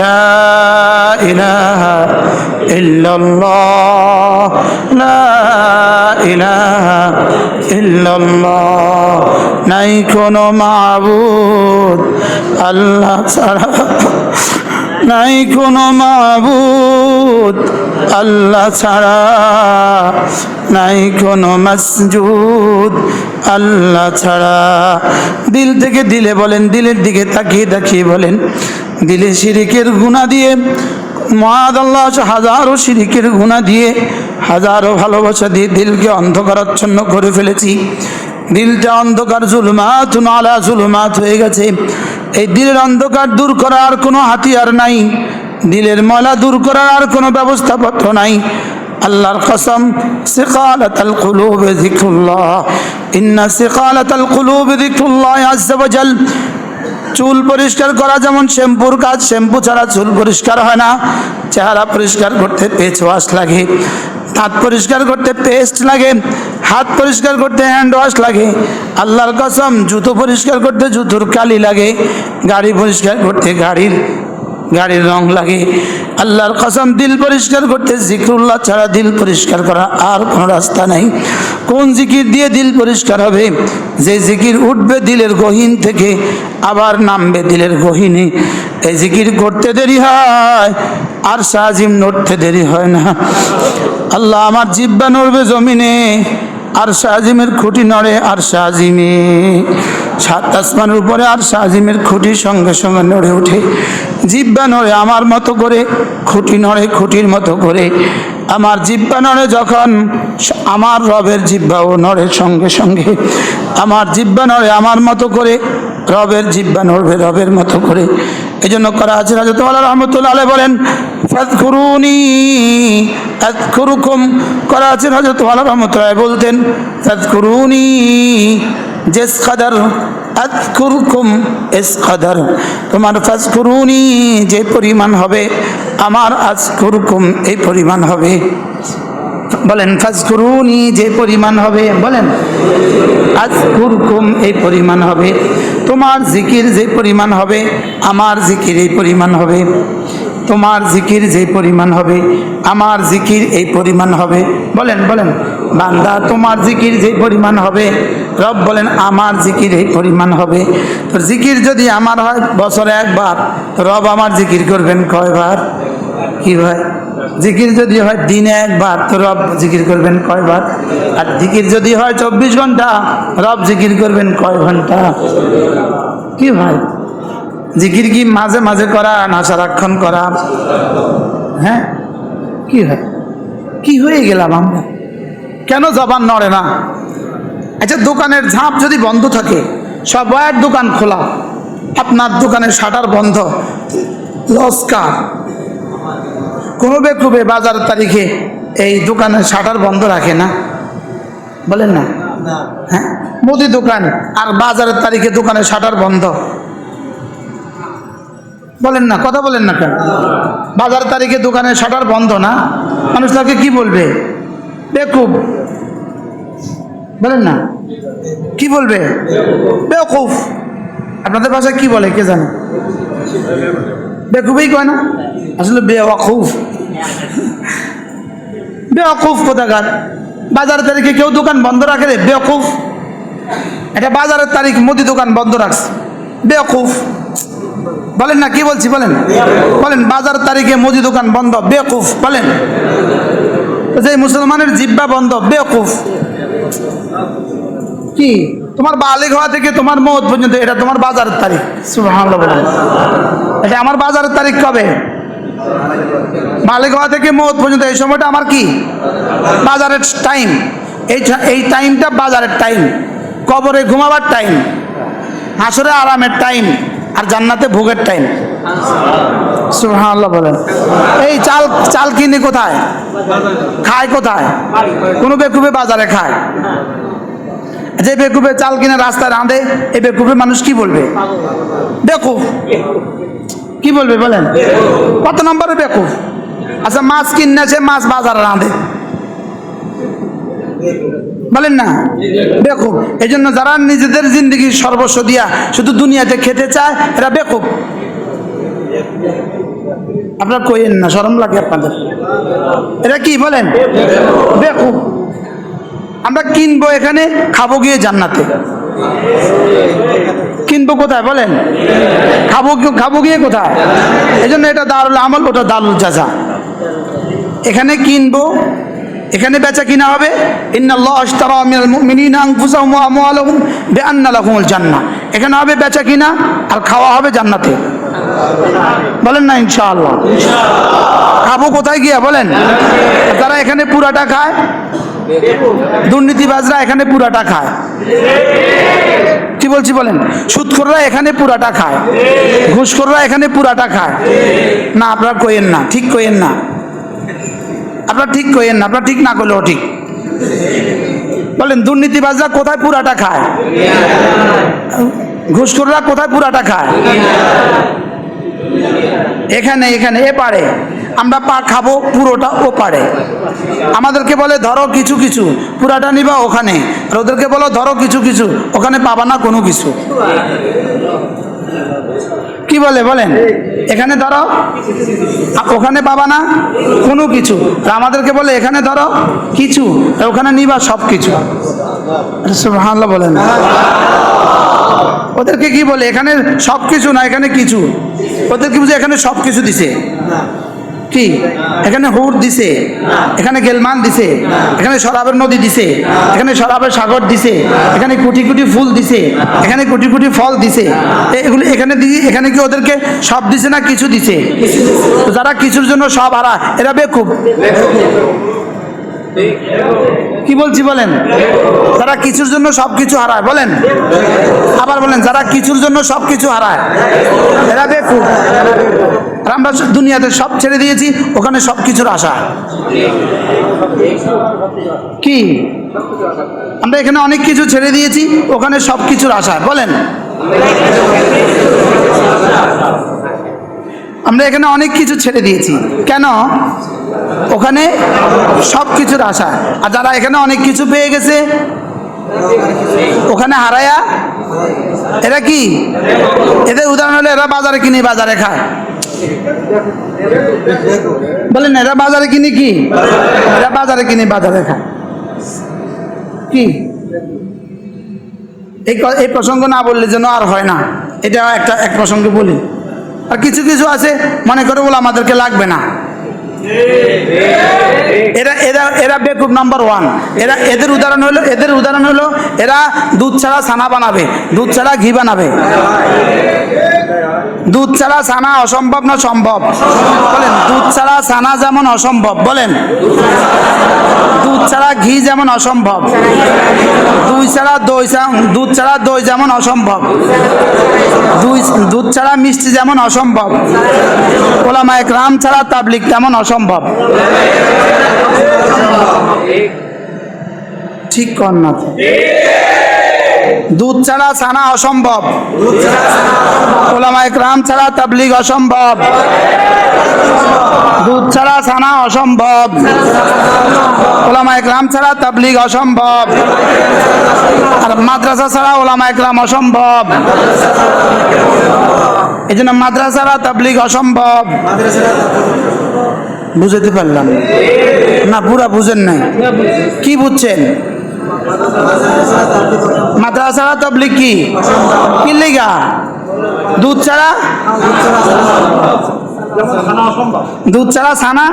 لا إله إلا الله لا إله إلا الله নাই কোনো মাবুদ আল্লাহ ছাড়া নাই কোনো মাবুদ আল্লাহ ছাড়া নাই কোনো মসজুদ আল্লাহ ছাড়া দিল থেকে দিলে বলেন দিলের দিকে তাকিয়ে তাকিয়ে বলেন দিলে শিরিকের গুণা দিয়ে। মহাদ আল্লাহ হাজারো শিরিকের গুণা দিয়ে, হাজারো ভালোবাসা দিয়ে দিলকে অন্ধকারাচ্ছন্ন করে ফেলেছি। দিলটা অন্ধকার জুলমাত নালা জুলমাত হয়ে গেছে। এই দিলের অন্ধকার দূর করার কোনো হাতিয়ার নাই। দিলের ময়লা দূর করার আর কোনো ব্যবস্থাপত্র নাই। আল্লাহর কসম, সিকালাতাল ইন্না সিকালাতাল কুলুব যিকরুল্লাহ আযজা চুল পরিষ্কার করা যেমন শ্যাম্পুর কাজ, শ্যাম্পু ছাড়া চুল পরিষ্কার হয় না। চেহারা পরিষ্কার করতে পেচ ওয়াশ লাগে হাত পরিষ্কার করতে পেস্ট লাগে, হাত পরিষ্কার করতে হ্যান্ড ওয়াশ লাগে, আল্লাহর কসম, জুতো পরিষ্কার করতে জুতোর কালি লাগে, গাড়ি পরিষ্কার করতে গাড়ির গাড়ির রং লাগে। আল্লাহর কসম, দিল পরিষ্কার করতে জিক্রুল্লাহ ছাড়া দিল পরিষ্কার করা আর কোনো রাস্তা নাই। কোন জিকির দিয়ে দিল পরিষ্কার হবে? যে জিকির উঠবে দিলের গহীন থেকে, আবার নামবে দিলের গহীনে। এই জিকির করতে দেরি হয়, আর সাজিম নড়তে দেরি হয় না। আল্লাহ আমার জিব্বা নড়বে জমিনে, আর শাহজিমের খুঁটি নড়ে আর শাহজিমে সাত আসমানের উপরে আর শাহজিমের খুঁটির সঙ্গে সঙ্গে নড়ে ওঠে। জিব্বা নড়ে আমার মতো করে, খুঁটি নড়ে খুঁটির মতো করে। আমার জিব্বা নড়ে যখন, আমার রবের জিব্বাও নড়ে সঙ্গে সঙ্গে। আমার জিব্বা নড়ে আমার মতো করে, রবের জিব্বা নড়বে রবের মতো করে। এই জন্য করা আছে রাজতওয়ালা রহমতুল্লাহ আলাই বলেন, ফাদকুরুনি আদকুরুকুম করা আছে রাজতওয়ালা রহমতুল্লাহ বলতেন, ফাদকুরুনি জেস কাদার আদকুরকুম এস কাদার। তোমার ফাজকুরুনি যে পরিমাণ হবে, আমার আজকুরকুম এই পরিমাণ হবে। বলেন ফাজকুরুনি যে পরিমাণ হবে, বলেন। আজকুরকুম এই পরিমাণ হবে। তোমার জিকির যে পরিমাণ হবে, আমার জিকির এই পরিমাণ হবে। তোমার জিকির যে পরিমাণ হবে, আমার জিকির এই পরিমাণ হবে। বলেন বলেন। বান্দা, তোমার জিকির যে পরিমাণ হবে, রব বলেন, আমার জিকির এই পরিমাণ হবে। তো জিকির যদি আমার হয়, বছরে একবার, রব আমার জিকির করবেন কয়বার? কি ভাই? জিকির যদি হয়, দিনে একবার, তো রব জিকির করবেন কয়বার? আর জিকির যদি হয়, চব্বিশ ঘণ্টা, রব জিকির করবেন কয় ঘণ্টা? কি ভাই? জিকির কি মাঝে মাঝে করা, না সারাক্ষণ করা? হ্যাঁ? কি হয় কি হয়ে গেলাম আমরা? কেন জবান নড়ে না? আচ্ছা দোকানের ঝাঁপ যদি বন্ধ থাকে সবার দোকান খোলা আপনার দোকানের শাটার বন্ধ লস্কার কোনো বেকুবে বাজার তারিখে এই দোকানের শাটার বন্ধ রাখে না? বলেন না? হ্যাঁ? মুদি দোকান আর বাজারের তারিখে দোকানের শাটার বন্ধ। বলেন না কথা বলেন না কেন? বাজার তারিখে দোকানের শাটার বন্ধ না? মানুষ তাকে কি বলবে? বেকুব। বলেন না। কি বলবে? বেকুফ আপনাদের ভাষায় কি বলে, কে জানে? বেকুবই কয় না? আসলে বেওয়াকুফ। বেওয়াকুফ কোথাকার? বাজারের তারিখে কেউ দোকান বন্ধ রাখে রে বেকুফ এটা বাজারের তারিখ, মুদি দোকান বন্ধ রাখছে। বেওকুফ বলেন না, কি বলছি, বলেন। বলেন বাজার তারিখে মুদি দোকান বন্ধ বেকুফ বলেন। যে মুসলমানের জিব্বা বন্ধ বেকুফ কি? তোমার বালিক হওয়া থেকে তোমার মত পর্যন্ত, এটা তোমার বাজারের তারিখ। এটা আমার বাজারের তারিখ কবে? মালিক হওয়া থেকে মত পর্যন্ত, এই সময়টা আমার কি? বাজারের টাইম এই এই টাইমটা বাজারের টাইম কবরে ঘুমাবার টাইম হাসরে আরামের টাইম আর জান্নাতে ভোগের টাইম সুবহানাল্লাহ বলেন। এই চাল চাল কিনে কোথায়? খায় কোথায়? কোনো বেকুবে বাজারে খায়। যে বেকুবে চাল কিনে রাস্তায় রাঁধে এই বেকুবে মানুষ কি বলবে? বেকুব। কি বলবে বলেন? কত নম্বরে বেকুব? আচ্ছা মাছ কিনেছে মাছ বাজারে রাঁধে। বলেন না? বেকুব। এই জন্য যারা নিজেদের জিন্দগি সর্বস্ব দিয়া শুধু দুনিয়াতে খেতে চায়, এরা বেকুব। আপনার কইেন না সরম লাগে আপনাদের। এটা কি বলেন? বেকুব। আমরা কিনবো এখানে, খাব গিয়ে জান্নাতে। কিনবো কোথায় বলেন? খাব খাব গিয়ে কোথায়? এই জন্য এটা দারুল আমল, ওটা দারুল জাজা। এখানে কিনবো এখানে বেচা কিনা হবে? এখানে হবে বেচা কিনা? আর খাওয়া হবে জান্নাতে? বলেন না, ইনশাআল্লাহ। খাব কোথায় গিয়া, বলেন? তারা এখানে পুরাটা খায়? দুর্নীতিবাজরা এখানে পুরাটা খায়। কি বলছি বলেন? সুদখোররা এখানে পুরাটা খায়। ঘুষখোররা এখানে পুরাটা খায়। না, আপনারা কইেন না, ঠিক কইেন না। আপনারা ঠিক কইেন না, আপনার ঠিক না করলেও ঠিক। বলেন, দুর্নীতিবাজরা কোথায় পুরাটা খায়? ঘুষখোররা কোথায় পুরাটা খায়? এখানে এখানে, এ পারে। আমরা পা খাব পুরোটা ও পারে আমাদেরকে বলে, ধরো কিছু কিছু, পুরাটা নিবা ওখানে। আর ওদেরকে বলো, ধরো কিছু কিছু, ওখানে পাবা না কোনো কিছু। কি বলে বলেন? এখানে ধরো ওখানে পাবা না কোনো কিছু। আমাদেরকে বলে, এখানে ধরো কিছু ওখানে নিবা সব কিছু। হাল্লা বলেন। ওদেরকে কি বলে, এখানে সব কিছু না, এখানে কিছু। ওদেরকে বুঝে এখানে সব কিছু দিছে। কি? এখানে হুর দিছে। এখানে গেলমান দিছে। এখানে শরাবের নদী দিছে। এখানে শরাবের সাগর দিছে। এখানে কোটি কোটি ফুল দিছে। এখানে কোটি কোটি ফল দিছে। এগুলো এখানে দিয়ে এখানে কি ওদেরকে সব দিছে না কিছু দিছে? যারা কিছুর জন্য সব হারা, এরা বেকুব। কি বলছি বলেন? যারা কিছুর জন্য সব কিছু হারায়, বলেন। আবার বলেন, যারা কিছুর জন্য সব কিছু হারায়, এরা বেকুব। আর আমরা দুনিয়াতে সব ছেড়ে দিয়েছি, ওখানে সব কিছুর আশা। কি? আমরা এখানে অনেক কিছু ছেড়ে দিয়েছি, ওখানে সব কিছুর আশা। বলেন। আমরা এখানে অনেক কিছু ছেড়ে দিয়েছি। কেন? ওখানে সব কিছুর আশা। আর যারা এখানে অনেক কিছু পেয়ে গেছে, ওখানে হারায়া, এরা কি? এদের উদাহরণ হলে, এরা বাজারে কিনে, বাজারে খায়। বলেন, এরা বাজারে কিনে কি? এরা বাজারে কিনে বাজারে খায়। কি? এই এই প্রসঙ্গ না বললে যেন আর হয় না। এটা একটা, এক প্রসঙ্গে বলি। আর কিছু কিছু আছে, মনে করে বলে, আমাদেরকে লাগবে না। এরা এরা এরা বেকুব নাম্বার ওয়ান এরা, এদের উদাহরণ হলো, এদের উদাহরণ হলো, এরা দুধ ছাড়া ছানা বানাবে, দুধ ছাড়া ঘি বানাবে। দুধ ছাড়া ছানা অসম্ভব না সম্ভব? বলেন, দুধ ছাড়া ছানা যেমন অসম্ভব, বলেন। দুধ ছাড়া ঘি যেমন অসম্ভব, দুই ছাড়া দই দুধ ছাড়া দই যেমন অসম্ভব, দুই, দুধ ছাড়া মিষ্টি যেমন অসম্ভব, ওলামা একরাম ছাড়া তাবলিক তেমন অসম্ভব। ঠিক কর না। দুধ ছাড়া ছানা অসম্ভব। ওলামা একরাম ছাড়া তাবলিগ অসম্ভব। দুধ ছাড়া ছানা অসম্ভব। ওলামা একরাম ছাড়া তাবলিগ অসম্ভব। আর মাদ্রাসা ছাড়া ওলামা একরাম অসম্ভব। এই জন্য মাদ্রাসারা তাবলিগ অসম্ভব। বুঝতে পারলাম না। না পুরা বুঝেন নাই। কি বুঝছেন? মাদ্রাসারা তাবলিগ কি? কি লিগা? দুধ ছাড়া? দুধ ছাড়া ছানা?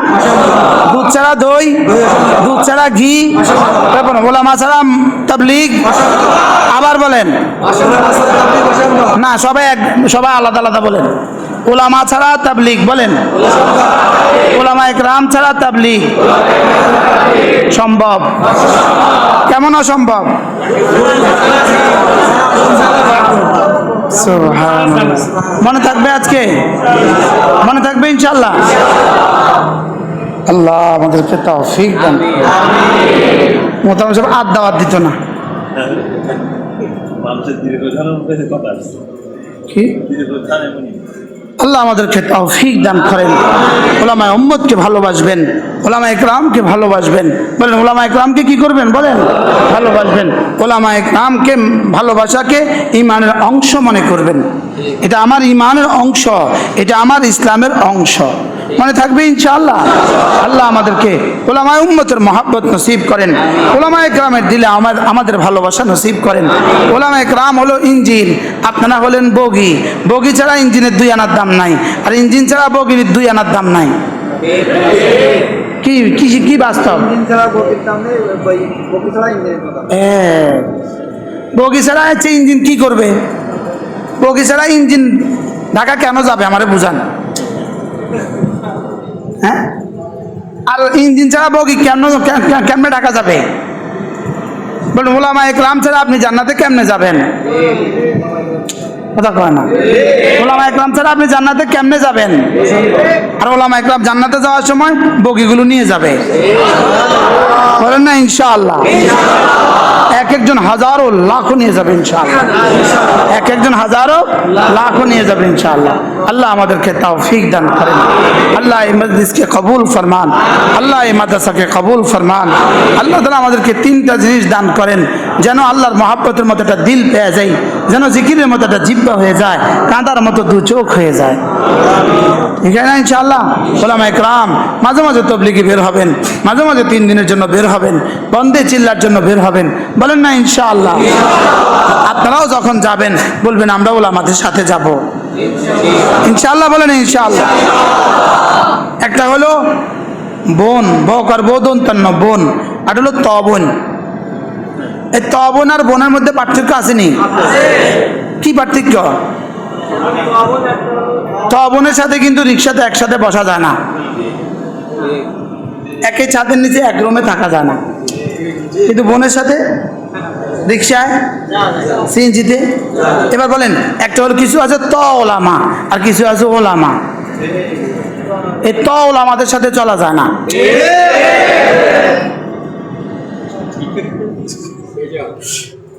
দুধ ছাড়া দই? দুধ ছাড়া ঘি? তারপর ওলামা ছাড়া তাবলিগ? আবার বলেন। না, সবাই এক সবাই আলাদা আলাদা বলেন। ওলামা ছাড়া তাবলিগ বলেন। ওলামা একরাম ছাড়া তাবলিগ। সম্ভব। কেমন অসম্ভব? সুবহানাল্লাহ। মনে থাকবে আজকে? মনে থাকবে ইনশাল্লাহ আল্লাহ আমাদেরকে তৌফিক দান। মোতাবেক সব আদ দাওয়াত দিত না। কি? আল্লাহ আমাদেরকে তৌফিক দান করেন। ওলামায় উম্মতকে ভালোবাসবেন ওলামা একরামকে ভালোবাসবেন। বলেন ওলামা একরামকে কি করবেন? বলেন, ভালোবাসবেন। ওলামা একরামকে ভালোবাসাকে ইমানের অংশ মনে করবেন। এটা আমার ইমানের অংশ এটা আমার ইসলামের অংশ। মনে থাকবে ইনশাআল্লাহ? আল্লাহ আমাদেরকে ওলামায় উম্মতের মহাব্বত নসিব করেন। ওলামা একরামের দিলে আমার আমাদের ভালোবাসা নসিব করেন। ওলামা একরাম হলো ইঞ্জিন আপনারা হলেন বগি। বগি ছাড়া ইঞ্জিনের দুই আনার দাম নাই আর ইঞ্জিন ছাড়া বগির দুই আনার দাম নাই। কি কি কি বাস্তব? হ্যাঁ। বগি ছাড়া হচ্ছে ইঞ্জিন কি করবে? বগি ছাড়া ইঞ্জিন ঢাকা কেন যাবে আমারে বুঝান। হ্যাঁ? আর ইঞ্জিন ছাড়া বগি কেন কেমনে ঢাকা যাবে? বলুন ওলামা একলাম ছাড়া আপনি জান্নাতে কেমনে যাবেন? কথা কয় না? ওলামা একরাম ছাড়া আপনি জান্নাতে কেমনে যাবেন? আর ওলামা একরাম জান্নাতে যাওয়ার সময় বগিগুলো নিয়ে যাবে। বলেন না, ইনশাআল্লাহ। এক একজন হাজারো লাখও নিয়ে যাবে, ইনশাআল্লাহ। এক একজন হাজারো লাখও নিয়ে যাবে, ইনশাআল্লাহ। আল্লাহ আমাদেরকে তৌফিক দান করেন। আল্লাহ এই মজলিসকে কবুল ফরমান। আল্লাহ এই মাদ্রাসাকে কবুল ফরমান। আল্লাহ তালা আমাদেরকে তিনটা জিনিস দান করেন, যেন আল্লাহর মহাব্বতের মতো একটা দিল পেয়ে যায় যেন জিকিরের মতো একটা জিব্বা হয়ে যায়, কাঁদার মতো দু চোখ হয়ে যায়। ঠিক আছে না, ইনশাআল্লাহ? একরাম, মাঝে মাঝে তবলিগে বের হবেন, মাঝে মাঝে তিন দিনের জন্য বের হবেন, বন্দে চিল্লার জন্য বের হবেন, বলেন না ইনশাআল্লাহ? আপনারাও যখন যাবেন, বলবেন, আমরা ওলামাদের সাথে যাব। ইনশাআল্লাহ বলেন ইনশাআল্লাহ? একটা হলো বোন বক আর তার বোন, আর হলো তবন এই তবন আর বোনের মধ্যে পার্থক্য আসেনি? কি পার্থক্য? তবনের সাথে কিন্তু রিক্সাতে একসাথে বসা যায় না। একই ছাদের নিচে এক রুমে থাকা যায় না। কিন্তু বোনের সাথে রিক্সায়, সিএনজিতে, এবার বলেন, একটা হলো কিছু আছে ত ওলামা, আর কিছু আছে ওলামা। এই ত ওলামাদের সাথে চলা যায় না।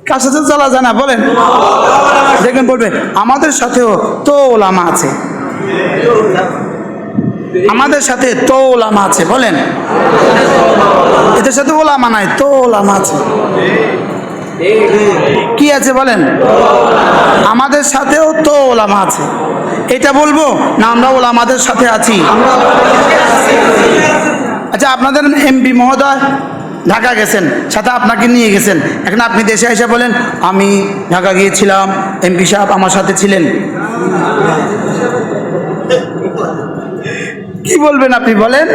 কার সাথে চলা যায় না বলেন। দেখবেন বলবে, আমাদের সাথেও তো ওলামা আছে। আমাদের সাথে তো ওলামা আছে, বলেন। এদের সাথে ওলামা নাই, তো ওলামা আছে। কি আছে, বলেন? আমাদের সাথেও তো ওলামা আছে। এটা বলব না, আমরা ওলামাদের সাথে আছি? আচ্ছা আপনাদের এমপি মহোদয়? ঢাকা গেছেন, সাথে আপনাকে নিয়ে গেছেন। এখন আপনি দেশে এসে বলেন, আমি ঢাকা গিয়েছিলাম, এমপি সাহেব আমার সাথে ছিলেন। কি বলবেন আপনি বলেন?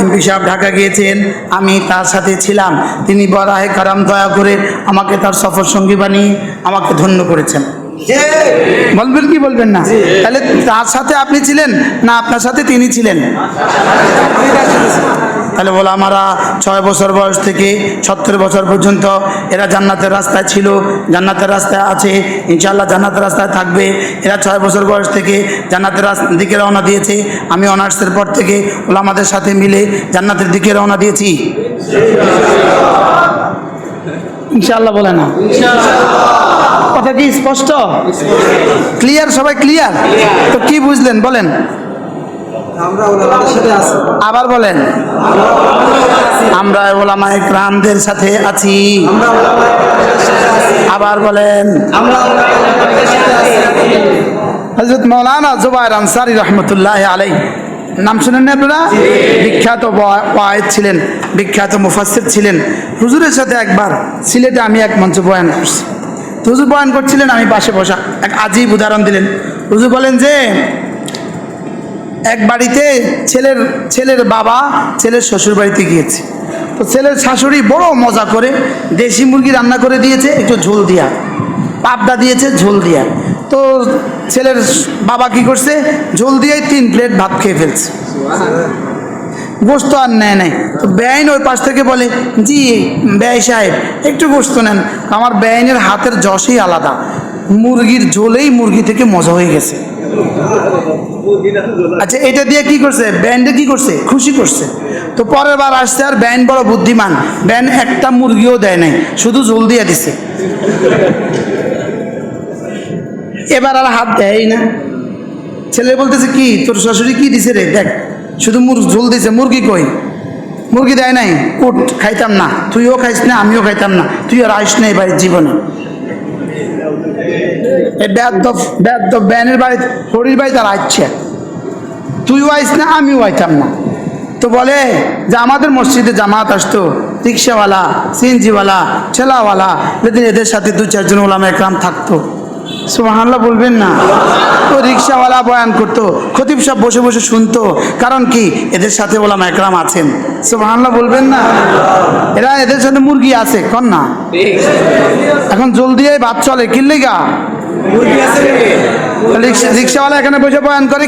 এমপি সাহেব ঢাকা গিয়েছেন, আমি তার সাথে ছিলাম। তিনি বরাহে কারাম দয়া করে আমাকে তার সফর সঙ্গী বানিয়ে আমাকে ধন্য করেছেন। বলবেন কি বলবেন না? তাহলে তার সাথে আপনি ছিলেন না আপনার সাথে তিনি ছিলেন? তাহলে বলো আমারা ছয় বছর বয়স থেকে সত্তর বছর পর্যন্ত এরা জান্নাতের রাস্তায় ছিল জান্নাতের রাস্তায় আছে ইনশাল্লাহ জান্নাতের রাস্তায় থাকবে। এরা ছয় বছর বয়স থেকে জান্নাতের দিকে রওনা দিয়েছে। আমি অনার্সের পর থেকে ওলামাদের সাথে মিলে জান্নাতের দিকে রওনা দিয়েছি। ইনশাল্লাহ বলে না। কথা কি স্পষ্ট? ক্লিয়ার সবাই ক্লিয়ার তো কি বুঝলেন? বলেন আমরা ওলামাদের সাথে আছি আবার বলেন। আমরা ওলামা একরামদের সাথে আছি। আবার বলেন। হজরত মৌলানা জুবাইর আনসারি রহমতুল্লাহ আলাই নাম শুনেন না আপনারা? বিখ্যাত ওয়ায়েদ ছিলেন বিখ্যাত মুফাসির ছিলেন। হুজুরের সাথে একবার সিলেটে আমি এক মঞ্চ বয়ান করছি। হুজুর বয়ান করছিলেন আমি পাশে বসা এক আজীব উদাহরণ দিলেন। হুজুর বলেন যে এক বাড়িতে ছেলের ছেলের বাবা, ছেলের শ্বশুর বাড়িতে গিয়েছে। তো ছেলের শাশুড়ি বড় মজা করে দেশি মুরগি রান্না করে দিয়েছে, একটু ঝোল দিয়া। পাবদা দিয়েছে, ঝোল দিয়া। তো ছেলের বাবা কি করছে, ঝোল দিয়েই তিন প্লেট ভাত খেয়ে ফেলছে। গোস্ত আর নেয় নেয় তো বেআইন ওই পাশ থেকে বলে, জি, ব্যয় সাহেব, একটু গোস্ত নেন। আমার বেআইনের হাতের যশই আলাদা। মুরগির ঝোলেই মুরগি থেকে মজা হয়ে গেছে। আচ্ছা এটা দিয়ে কি করছে? ব্যান্ডে কি করছে? খুশি করছে। তো পরের বার আসছে আর ব্যান্ড বড় বুদ্ধিমান। ব্যান্ড একটা মুরগিও দেয় নাই, শুধু ঝোল দিয়ে দিছে। এবার আর হাত দেয় না। ছেলে বলতেছে, কি, তোর শাশুড়ি কি দিছে রে? দেখ, শুধু মুর, ঝোল দিছে, মুরগি কই? মুরগি দেয় নাই, উঠ, খাইতাম না। তুইও খাইস না, আমিও খাইতাম না। তুই আর আইস নাই বাড়ির জীবনে। ব্যানের বাড়ি, হরির বাড়ি তারা আসছে তুইও আইস না, আমিও আইতাম না। তো বলে, যে আমাদের মসজিদে জামাত আসতো, রিক্সাওয়ালা, সিএনজিওয়ালা ছেলাওয়ালা এদের সাথে দু চারজন ওলামা একরাম থাকতো। সুবহানাল্লাহ বলবেন না। তো রিক্সাওয়ালা বয়ান করতো, খতিব সব বসে বসে শুনতো। কারণ কি? এদের সাথে ওলামা একরাম আছেন। সুবাহ বলবেন না? এরা এদের সাথে মুরগি আছে কন না এখন জলদি ভাত চলে কিল্লিগা মুরগি রিক্সাওয়ালা এখানে বসে বয়ান করে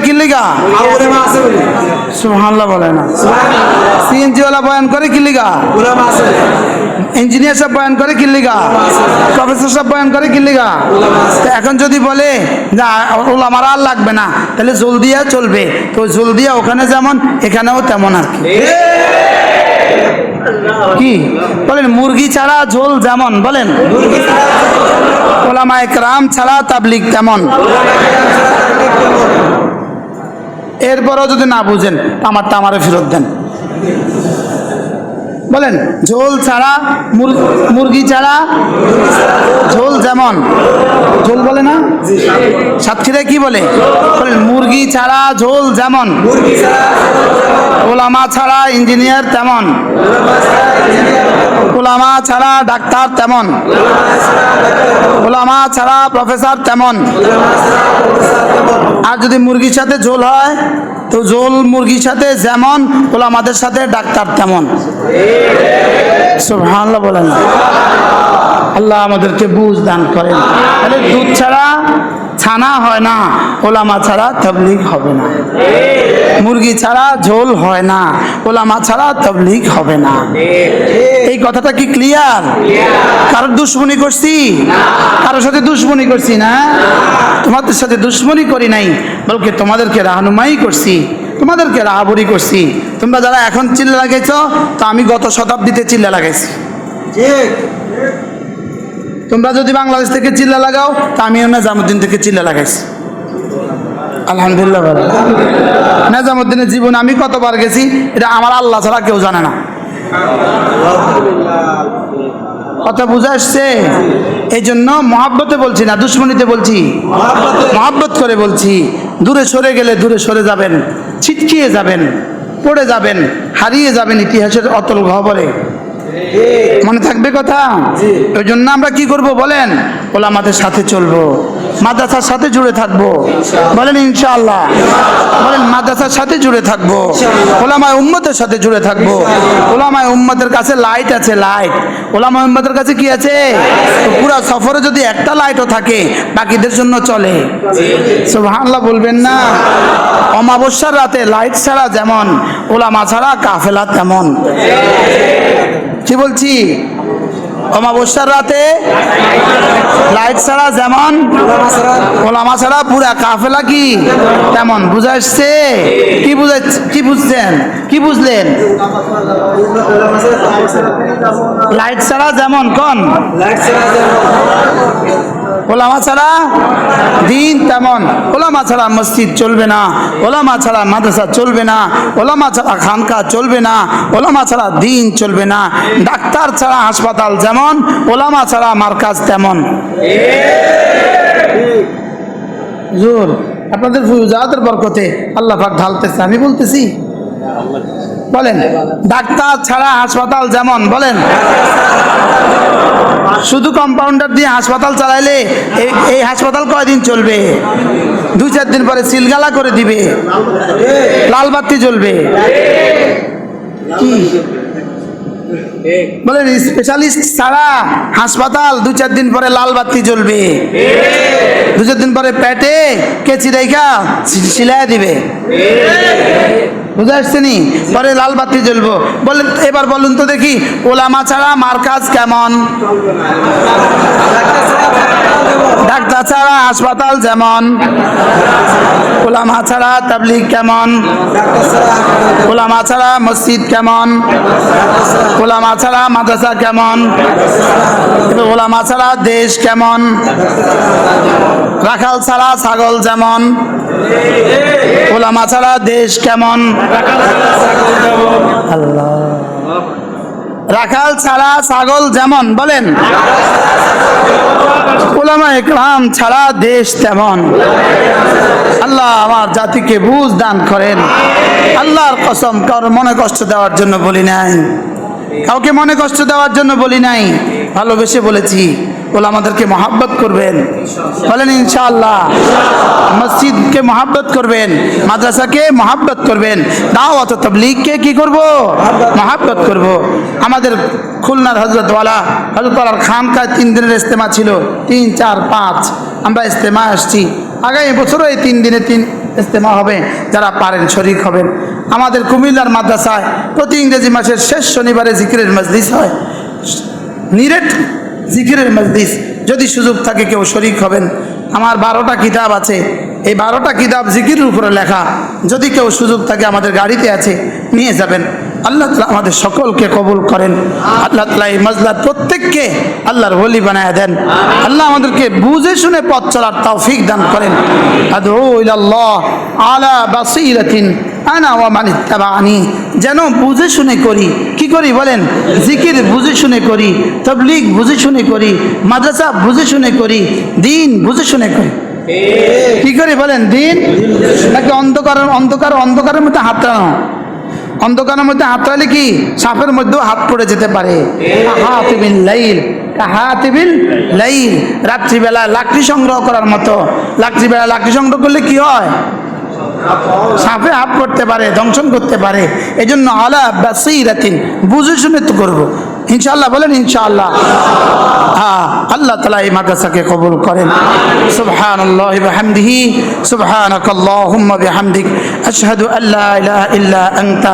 আর ওলামা আছে বলে না। সিএনজি ওয়ালা বয়ান করে কিল্লিগা ওলামা ইঞ্জিনিয়ার সব বয়ান করে কিল্লিগা প্রফেসর সব বয়ান করে কিল্লিগা তো এখন যদি বলে, না ওলামারা আর লাগবে না, তাহলে জলদিয়া চলবে। তো জলদিয়া ওখানে যেমন, এখানেও তেমন আর কি। কি? বলেন, মুরগি ছাড়া ঝোল যেমন, বলেন। ওলামা ছাড়া তাবলিক তেমন এরপরও যদি না বুঝেন, আমারটা আমারে ফেরত দেন। বলেন, ঝোল ছাড়া মুরগি ছাড়া ঝোল যেমন, ঝোল বলে না? সাতক্ষীরায় কি বলে? বলেন, মুরগি ছাড়া ঝোল যেমন, ওলামা ছাড়া ইঞ্জিনিয়ার তেমন ওলামা ছাড়া ডাক্তার তেমন। ওলামা ছাড়া প্রফেসর তেমন। আর যদি মুরগির সাথে ঝোল হয় তো ঝোল মুরগির সাথে যেমন, ওলামাদের সাথে ডাক্তার তেমন। বলেন। আল্লাহ আমাদেরকে বুঝ দান করেন। তাহলে দুধ ছাড়া ছানা হয় না, ওলামা ছাড়া তবলিগ হবে না। মুরগি ছাড়া ঝোল হয় না, ওলামা ছাড়া তবলিগ হবে না। এই কথাটা কি ক্লিয়ার কারোর দুশ্মনী করছি? কারোর সাথে দুশ্মনী করছি না? তোমাদের সাথে দুশ্মনী করি নাই বলকে তোমাদেরকে রাহনুমাই করছি। তোমাদেরকে রাহাবরি করছি। তোমরা যারা এখন চিল্লা লাগাইছ তো আমি গত শতাব্দীতে চিল্লা লাগাইছি। তোমরা যদি বাংলাদেশ থেকে চিল্লা লাগাও তা আমিও নাজামুদ্দিন থেকে চিল্লা লাগাইছি। আলহামদুলিল্লাহ নাজামুদ্দিনের জীবন আমি কতবার গেছি এটা আমার আল্লাহ ছাড়া কেউ জানে না। কথা বুঝে আসছে? এই জন্য মহাব্বতে বলছি না দুশ্মনীতে বলছি। মহাব্বত করে বলছি দূরে সরে গেলে দূরে সরে যাবেন। ছিটকিয়ে যাবেন পড়ে যাবেন হারিয়ে যাবেন ইতিহাসের অতল গহ্বরে মনে থাকবে কথা? ওই জন্য আমরা কি করব বলেন? ওলামাদের সাথে চলবো। মাদ্রাসার সাথে জুড়ে থাকব। বলেন ইনশাআল্লাহ। বলেন মাদ্রাসার সাথে জুড়ে থাকব। ওলামায় উম্মতের সাথে জুড়ে থাকব। ওলামায় উম্মতের কাছে লাইট আছে লাইট ওলামায় উম্মতের কাছে কি আছে? তো পুরা সফরে যদি একটা লাইটও থাকে বাকিদের জন্য চলে। সুবহানাল্লাহ বলবেন না? অমাবস্যার রাতে লাইট ছাড়া যেমন ওলামা ছাড়া কাফেলা তেমন। কি বলছি? অমাবস্যার রাতে লাইট ছাড়া যেমন ওলামা ছাড়া পুরা কাফেলা কি? তেমন, বুঝা আসছে কি বুঝা কি বুঝছেন? কি বুঝলেন? লাইট ছাড়া যেমন, কন? লাইট ছাড়া ওলামা ছাড়া দিন তেমন। ওলামা ছাড়া মসজিদ চলবে না, ওলামা ছাড়া মাদ্রাসা চলবে না, ওলামা ছাড়া খানকা চলবে না, ওলামা ছাড়া দিন চলবে না। ডাক্তার ছাড়া হাসপাতাল যেমন, ওলামা ছাড়া মার্কাজ তেমন। জোর, আপনাদের ফুজাতের বরকতে আল্লাহ পাক ঢালতেছে, আমি বলতেছি বলেন, ডাক্তার ছাড়া হাসপাতাল যেমন, বলেন। শুধু কম্পাউন্ডার দিয়ে হাসপাতাল চালাইলে এই- হাসপাতাল কয়দিন চলবে? দুই, চার দিন পরে সিলগালা করে দিবে। লাল বাতি জ্বলবে। বলেন স্পেশালিস্ট ছাড়া হাসপাতাল দু চার দিন পরে লাল বাতি জ্বলবে। দু চার দিন পরে পেটে কেচি রেখা সিলাই দিবে। বুঝে আসছে নি? পরে লাল বাতি জ্বলবো। বলেন, এবার বলুন তো দেখি, ওলামা ছাড়া মার্কাজ কেমন? ডাক্তার ছাড়া হাসপাতাল যেমন। ওলামা ছাড়া তাবলিগ কেমন? ওলামা ছাড়া মসজিদ কেমন? ওলামা ছাড়া মাদ্রাসা কেমন? ওলামা ছাড়া দেশ কেমন? রাখাল ছাড়া ছাগল যেমন? ওলামা ছাড়া দেশ কেমন? আল্লাহ। রাখাল ছাড়া ছাগল যেমন, বলেন। ওলামা একরাম ছাড়া দেশ তেমন। আল্লাহ আমার জাতিকে বুঝ দান করেন। আল্লাহর কসম কারোর মনে কষ্ট দেওয়ার জন্য বলি নাই। কাউকে মনে কষ্ট দেওয়ার জন্য বলি নাই। ভালোবেসে বলেছি। ওলা আমাদেরকে মহাব্বত করবেন। বলেন, ইনশাআল্লাহ। মসজিদকে মহাব্বত করবেন, মাদ্রাসাকে মহাব্বত করবেন, দাওয়াত তবলিগকে কি করব? মহাব্বত করব। আমাদের খুলনার হজরতওয়ালা হজরতওয়ালার খানকায় তিন দিনের ইস্তেমা ছিল, তিন, চার, পাঁচ। আমরা ইস্তেমা আসছি। আগামী বছরও এই তিন দিনে তিন ইস্তেমা হবে, যারা পারেন শরিক হবেন। আমাদের কুমিল্লার মাদ্রাসায় প্রতি ইংরেজি মাসের শেষ শনিবারে জিকিরের মজলিস হয়। নিরেট জিকিরের মজলিস, যদি সুযোগ থাকে কেউ শরিক হবেন। আমার বারোটা কিতাব আছে, এই বারোটা কিতাব জিকিরের উপরে লেখা। যদি কেউ সুযোগ থাকে আমাদের গাড়িতে আছে, নিয়ে যাবেন। আল্লাহ তালা আমাদের সকলকে কবুল করেন। আল্লাহ তালা এই মজলার প্রত্যেককে আল্লাহর হোলি বানায় দেন। আল্লাহ আমাদেরকে বুঝে শুনে পথ চলার তৌফিক দান করেন। আদৌ ইলাল্লাহ আলা বাসিরাতিন। আনা ওয়া মান ইত্তাবাআনি। যেন বুঝে শুনে করি। কি করি বলেন? জিকির বুঝে শুনে করি, তবলিগ বুঝে শুনে করি, মাদ্রাসা বুঝে শুনে করি, দিন বুঝে শুনে করি। কি করি বলেন? দিন? নাকি অন্ধকার অন্ধকার, অন্ধকারের মধ্যে হাতড়ানো অন্ধকারের মধ্যে হাতড়ালে কি? সাপের মধ্যেও হাত পড়ে যেতে পারে। হাতিবিল লাইল হাতিবিল লাইল। রাত্রিবেলা লাকড়ি সংগ্রহ করার মতো। রাত্রিবেলা লাকড়ি সংগ্রহ করলে কি হয়? সাপে হাত করতে পারে, দংশন করতে পারে। এই জন্য আলা বাসিরাতিন বুঝে শুনে তো করব। ইনশাআল্লাহ বলেন, ইনশাআল্লাহ। হ্যাঁ আল্লাহ তালা এই মাদ্রাসাকে কবুল করেন। সুবহান আল্লাহ বিহামদিহি সুবহানাক বিহামদিক। আশহাদু ইল্লা আনতা,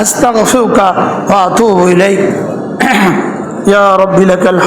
আস্তাগফিরুকা ওয়া আতুবু ইলাইক। ইয়া রাব্বি লাকাল